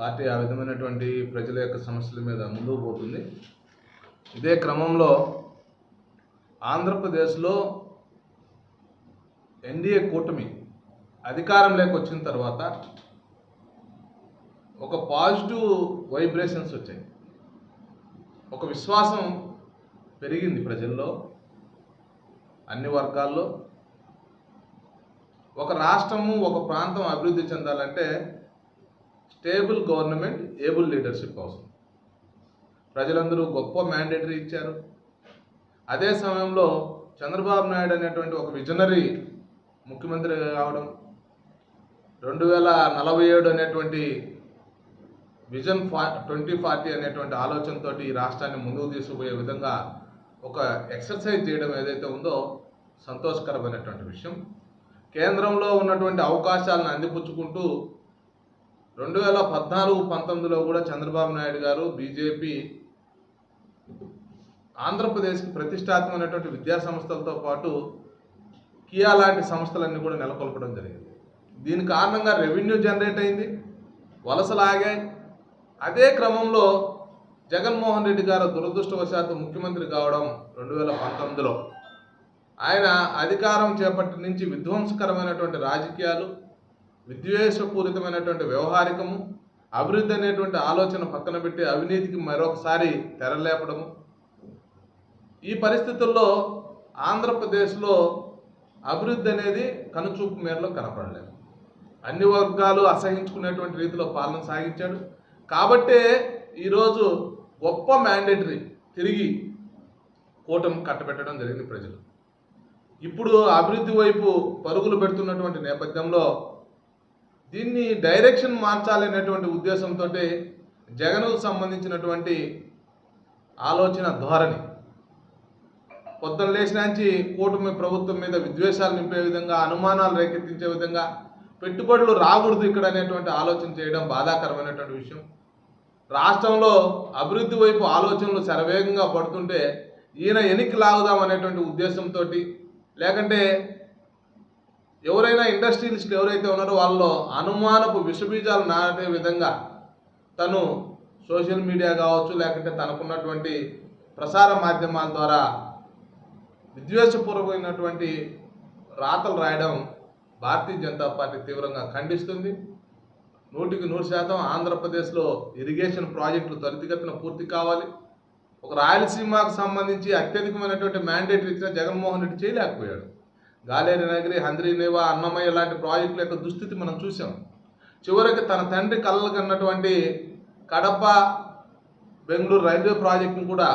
Party ఆ విధమైనటువంటి ప్రజల యొక్క సమస్యల మీద ముందుకు పోతుంది. ఇదే క్రమంలో ఆంధ్రప్రదేశ్లో ఎన్డీఏ కూటమి అధికారంలోకి వచ్చిన తర్వాత ఒక పాజిటివ్ వైబ్రేషన్స్ వచ్చాయి. ఒక విశ్వాసం పెరిగింది ప్రజల్లో అన్ని వర్గాల్లో. ఒక రాష్ట్రము ఒక ప్రాంతం అభివృద్ధి చెందాలంటే స్టేబుల్ గవర్నమెంట్ ఏబుల్ లీడర్షిప్ అవసరం. ప్రజలందరూ గొప్ప మ్యాండేటరీ ఇచ్చారు. అదే సమయంలో చంద్రబాబు నాయుడు అనేటువంటి ఒక విజనరీ ముఖ్యమంత్రి కావడం రెండు వేల నలభై ఏడు అనేటువంటి విజన్ ఫా ట్వంటీ ఫార్టీ అనేటువంటి ఆలోచనతో ఈ రాష్ట్రాన్ని ముందుకు తీసుకుపోయే విధంగా ఒక ఎక్సర్సైజ్ చేయడం ఏదైతే ఉందో సంతోషకరమైనటువంటి విషయం. కేంద్రంలో ఉన్నటువంటి అవకాశాలను అందిపుచ్చుకుంటూ రెండు వేల పద్నాలుగు పంతొమ్మిదిలో కూడా చంద్రబాబు నాయుడు గారు బీజేపీ ఆంధ్రప్రదేశ్కి ప్రతిష్టాత్మకమైనటువంటి విద్యా సంస్థలతో పాటు కియా లాంటి సంస్థలన్నీ కూడా నెలకొల్పడం జరిగింది. దీని కారణంగా రెవెన్యూ జనరేట్ అయింది వలసలాగాయి అదే క్రమంలో జగన్మోహన్ రెడ్డి గారు దురదృష్టవశాత్తు ముఖ్యమంత్రి కావడం రెండు వేల పంతొమ్మిదిలో. ఆయన అధికారం చేపట్టి నుంచి విధ్వంసకరమైనటువంటి రాజకీయాలు విద్వేషపూరితమైనటువంటి వ్యవహారికము అభివృద్ధి అనేటువంటి ఆలోచన పక్కన పెట్టి అవినీతికి మరొకసారి తెరలేపడము. ఈ పరిస్థితుల్లో ఆంధ్రప్రదేశ్లో అభివృద్ధి అనేది కనుచూపు మేరలో కనపడలేదు. అన్ని వర్గాలు అసహించుకునేటువంటి రీతిలో పాలన సాగించాడు. కాబట్టే ఈరోజు గొప్ప మ్యాండేటరీ తిరిగి కూటమి కట్టబెట్టడం జరిగింది ప్రజలు. ఇప్పుడు అభివృద్ధి వైపు పరుగులు పెడుతున్నటువంటి నేపథ్యంలో దీన్ని డైరెక్షన్ మార్చాలి అనేటువంటి ఉద్దేశంతో జగన్కు సంబంధించినటువంటి ఆలోచన ధోరణి. పొద్దున్న లేచినాంచి కూటమి ప్రభుత్వం మీద విద్వేషాలు నింపే విధంగా అనుమానాలు రేకెత్తించే విధంగా పెట్టుబడులు రాకూడదు ఇక్కడ అనేటువంటి ఆలోచన చేయడం బాధాకరమైనటువంటి విషయం. రాష్ట్రంలో అభివృద్ధి వైపు ఆలోచనలు శరవేగంగా పడుతుంటే ఈయన ఎనికి లాగుదాం అనేటువంటి ఉద్దేశంతో లేకంటే ఎవరైనా ఇండస్ట్రియలిస్టులు ఎవరైతే ఉన్నారో వాళ్ళలో అనుమానపు విషబీజాలు నాటే విధంగా తను సోషల్ మీడియా కావచ్చు లేకుంటే తనకున్నటువంటి ప్రసార మాధ్యమాల ద్వారా విద్వేషపూర్వకమైనటువంటి రాతలు రాయడం భారతీయ జనతా పార్టీ తీవ్రంగా ఖండిస్తుంది. నూటికి నూరు శాతం ఆంధ్రప్రదేశ్లో ఇరిగేషన్ ప్రాజెక్టులు త్వరితగతిన పూర్తి కావాలి. ఒక రాయలసీమకు సంబంధించి అత్యధికమైనటువంటి మ్యాండేట్ ఇచ్చిన జగన్మోహన్ రెడ్డి చేయలేకపోయాడు. గాలేరి నగరి హంద్రీనేవా అన్నమయ్య లాంటి ప్రాజెక్టుల యొక్క దుస్థితి మనం చూసాం చివరికి తన తండ్రి కళ్ళకు కన్నటువంటి కడప బెంగళూరు రైల్వే ప్రాజెక్టును కూడా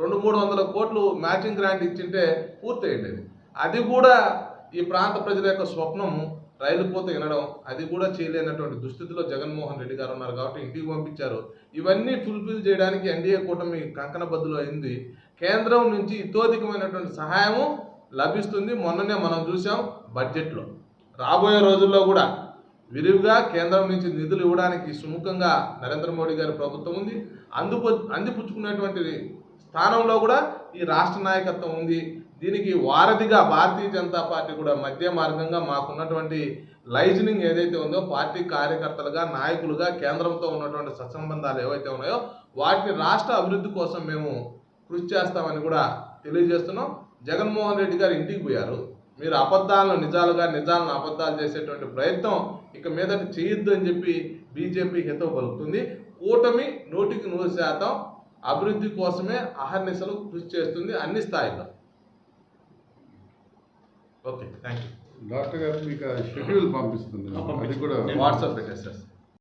రెండు మూడు వందల కోట్లు మ్యాచింగ్ గ్రాంట్ ఇచ్చింటే పూర్తయింది అది కూడా ఈ ప్రాంత ప్రజల యొక్క స్వప్నం రైలు పోత వినడం అది కూడా చేయలేనటువంటి దుస్థితిలో జగన్మోహన్ రెడ్డి గారు ఉన్నారు కాబట్టి ఇంటికి పంపించారు. ఇవన్నీ ఫుల్ఫిల్ చేయడానికి ఎన్డీఏ కూటమి కంకణబద్దులు అయింది. కేంద్రం నుంచి ఇతోధికమైనటువంటి సహాయము లభిస్తుంది. మొన్ననే మనం చూసాం బడ్జెట్లో. రాబోయే రోజుల్లో కూడా విరివిగా కేంద్రం నుంచి నిధులు ఇవ్వడానికి సుముఖంగా నరేంద్ర మోడీ గారి ప్రభుత్వం ఉంది. అందుపు అందిపుచ్చుకునేటువంటి స్థానంలో కూడా ఈ రాష్ట్ర నాయకత్వం ఉంది. దీనికి వారధిగా భారతీయ జనతా పార్టీ కూడా మధ్య మార్గంగా మాకున్నటువంటి లైజనింగ్ ఏదైతే ఉందో పార్టీ కార్యకర్తలుగా నాయకులుగా కేంద్రంతో ఉన్నటువంటి సత్సంబంధాలు ఏవైతే ఉన్నాయో వాటిని రాష్ట్ర అభివృద్ధి కోసం మేము కృషి చేస్తామని కూడా తెలియజేస్తున్నాం. జగన్మోహన్ రెడ్డి గారు ఇంటికి పోయారు. మీరు అబద్ధాలను నిజాలుగా నిజాలను అబద్ధాలు చేసేటువంటి ప్రయత్నం ఇక మీదట చేయొద్దు అని చెప్పి బీజేపీ హితవు పలుకుతుంది. కూటమి నూటికి నూరు శాతం అభివృద్ధి కోసమే అహర్నిశలు కృషి చేస్తుంది అన్ని స్థాయిలో ఓకే థ్యాంక్ యూ డాక్టర్ గారు మీకు షెడ్యూల్ పంపిస్తుంది. అది కూడా వాట్సాప్ పెట్టేస్తారు